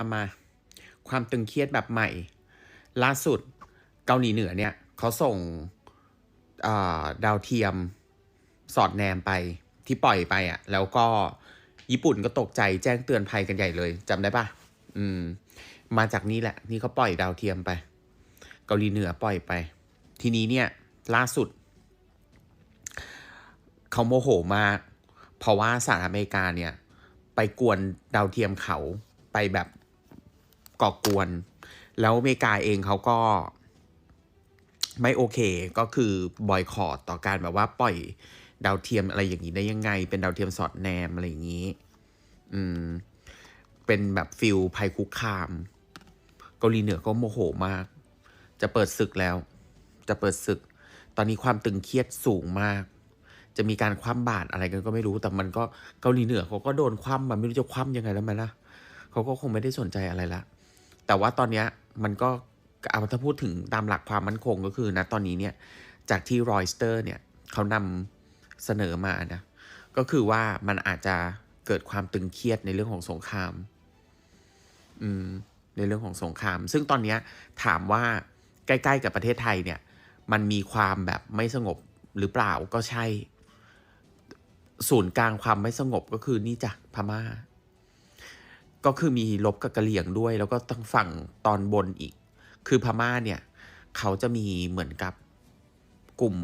เอามา ความตึงเครียดแบบใหม่ ล่าสุดเกาหลีเหนือเนี่ยเขาส่งาดาวเทียมสอดแนมไปที่ปล่อยไปอะ่ะ แล้วก็ญี่ปุ่นก็ตกใจแจ้งเตือนภัยกันใหญ่เลยจำได้ปะอืม มาจากนี่แหละ นี่เขาปล่อยดาวเทียมไป เกาหลีเหนือปล่อยไป ทีนี้เนี่ย ล่าสุด เขาโมโหมาก เพราะว่าสหรัฐอเมริกาเนี่ย ไปกวนดาวเทียมเขาไปแบบ ก่อกวน แล้วอเมริกาเองเขาก็ไม่โอเคก็คือบอยคอรต่อการแบบว่าปล่อยดาวเทียมอะไรอย่างนี้ได้ยังไง เป็นดาวเทียมสอดแนมอะไรอย่างนี้ อืม เป็นแบบฟิลภัยคุกคาม เกาหลีเหนือก็โมโหมาก จะเปิดศึกแล้ว จะเปิดศึก ตอนนี้ความตึงเครียดสูงมาก จะมีการคว่ำบาตรอะไรกันก็ไม่รู้ แต่มันก็เกาหลีเหนือเขาก็โดนคว่ำมันไม่รู้จะคว่ำยังไงแล้วมันละเขาก็คงไม่ได้สนใจอะไรละ แต่ว่าตอนนี้มันก็เอาถ้าพูดถึงตามหลักความมั่นคงก็คือนะตอนนี้เนี่ยจากที่รอยสเตอร์เนี่ยเขานำเสนอมานะก็คือว่ามันอาจจะเกิดความตึงเครียดในเรื่องของสงคราม อืม ในเรื่องของสงคราม ซึ่งตอนนี้ถามว่าใกล้ๆกับประเทศไทยเนี่ย มันมีความแบบไม่สงบหรือเปล่าก็ใช่ ศูนย์กลางความไม่สงบก็คือนี่จ้ะพม่า ก็คือมีลบกับกะเหรี่ยงด้วย แล้วก็ทางฝั่งตอนบนอีก คือพม่าเนี่ยเขาจะมีเหมือนกับกลุ่ม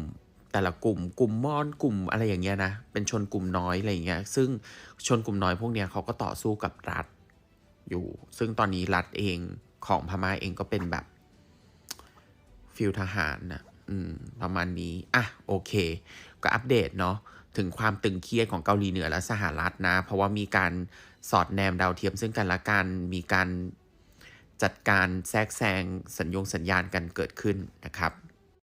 แต่ละกลุ่ม กลุ่มมอนกลุ่มอะไรอย่างเงี้ยนะ เป็นชนกลุ่มน้อยอะไรอย่างเงี้ย ซึ่งชนกลุ่มน้อยพวกเนี้ยเขาก็ต่อสู้กับรัฐอยู่ ซึ่งตอนนี้รัฐเองของพม่าเองก็เป็นแบบฟิลทหารนะอืมประมาณนี้ อะ โอเค ก็อัปเดตเนาะ ถึงความตึงเครียดของเกาหลีเหนือและสหรัฐนะ เพราะว่ามีการสอดแนมดาวเทียมซึ่งกันและกัน มีการจัดการแทรกแซงสัญญงสัญญาณกันเกิดขึ้นนะครับ